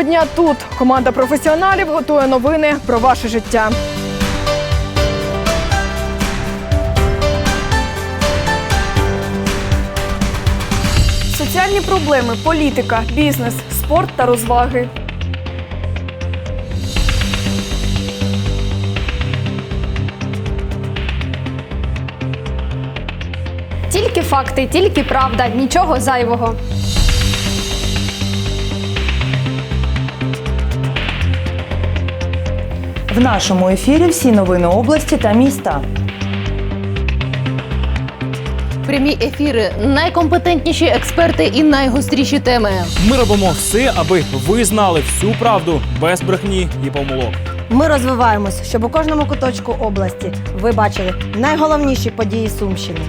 Кожного дня тут команда професіоналів готує новини про ваше життя. Соціальні проблеми, політика, бізнес, спорт та розваги. Тільки факти, тільки правда, нічого зайвого. В нашому ефірі всі новини області та міста. Прямі ефіри, найкомпетентніші експерти і найгостріші теми. Ми робимо все, аби ви знали всю правду без брехні і помилок. Ми розвиваємось, щоб у кожному куточку області ви бачили найголовніші події Сумщини.